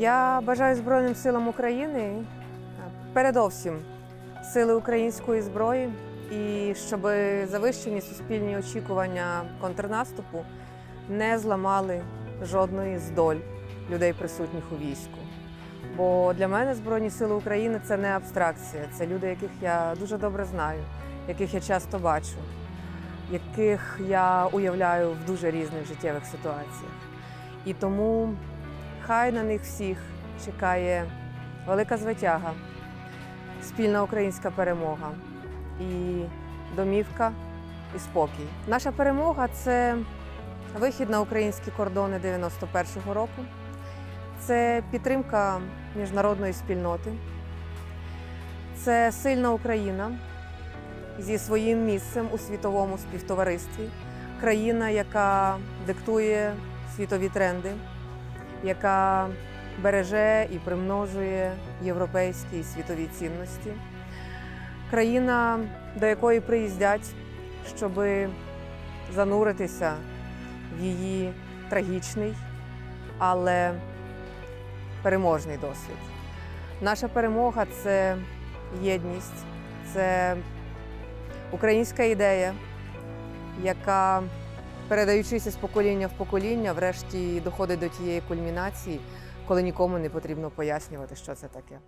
Я бажаю Збройним силам України е, передовсім сили української зброї і щоб завищені суспільні очікування контрнаступу не зламали жодної з доль людей, присутніх у війську. Бо для мене Збройні Сили України це не абстракція, це люди, яких я дуже добре знаю, яких я часто бачу, яких я уявляю в дуже різних життєвих ситуаціях. І тому хай на них всіх чекає велика звитяга, спільна українська перемога і домівка і спокій. Наша перемога це вихід на українські кордони 91-го року, це підтримка міжнародної спільноти, це сильна Україна зі своїм місцем у світовому співтоваристві, країна, яка диктує світові тренди, яка береже і примножує європейські і світові цінності, країна, до якої приїздять, щоб зануритися в її трагічний, але переможний досвід. Наша перемога це єдність, це українська ідея, яка, передаючись з покоління в покоління, врешті доходить до тієї кульмінації, коли нікому не потрібно пояснювати, що це таке.